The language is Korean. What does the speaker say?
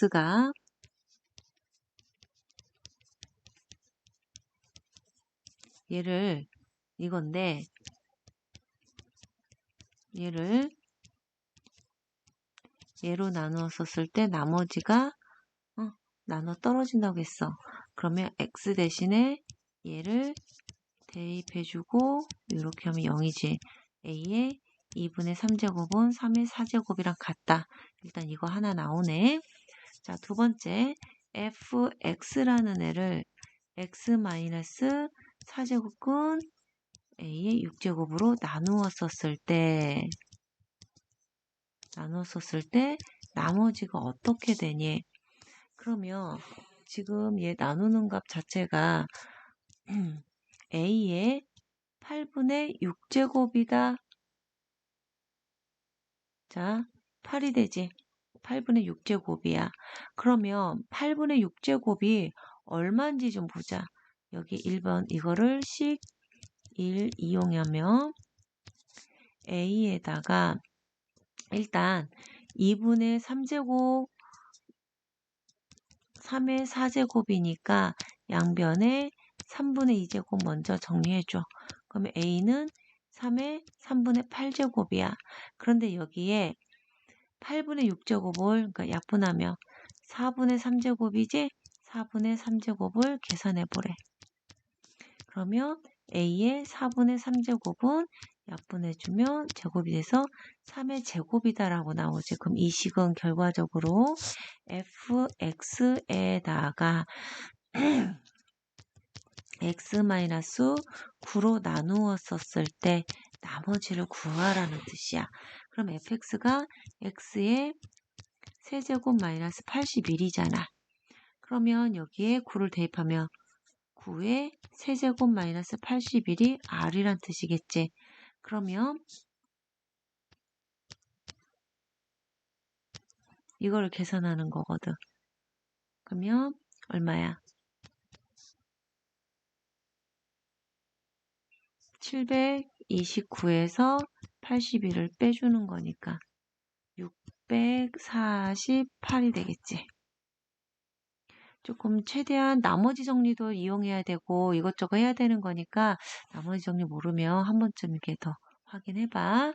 x가 얘를 이건데 얘를 얘로 나누었을 때 나머지가 어, 나눠 떨어진다고 했어. 그러면 x 대신에 얘를 대입해주고 이렇게 하면 0이지. a의 2분의 3제곱은 3의 4제곱이랑 같다. 일단 이거 하나 나오네. 자, 두 번째 fx라는 애를 x-4제곱근 a의 6제곱으로 나누었었을 때 나눴었을 때 나머지가 어떻게 되니? 그러면 지금 얘 나누는 값 자체가 a의 8분의 6제곱이다. 자, 8이 되지. 8분의 6제곱이야. 그러면 8분의 6제곱이 얼마인지 좀 보자. 여기 1번 이거를 식 1 이용하면 a에다가 일단 2분의 3제곱 3의 4제곱이니까 양변에 3분의 2제곱 먼저 정리해줘. 그러면 a는 3의 3분의 8제곱이야. 그런데 여기에 8분의 6제곱을 그러니까 약분하면 4분의 3제곱이지 4분의 3제곱을 계산해 보래. 그러면 a의 4분의 3제곱은 약분해주면 제곱이 돼서 3의 제곱이다라고 나오지. 그럼 이 식은 결과적으로 fx에다가 x-9로 나누었었을 때 나머지를 구하라는 뜻이야. 그럼 fx가 x의 세제곱 마이너스 81이잖아. 그러면 여기에 9를 대입하면 9의 세제곱 마이너스 81이 r이란 뜻이겠지. 그러면 이거를 계산하는 거거든. 그러면 얼마야? 729에서 81을 빼주는 거니까 648이 되겠지. 조금 최대한 나머지 정리도 이용해야 되고 이것저것 해야 되는 거니까 나머지 정리 모르면 한 번쯤 이렇게 더 확인해 봐.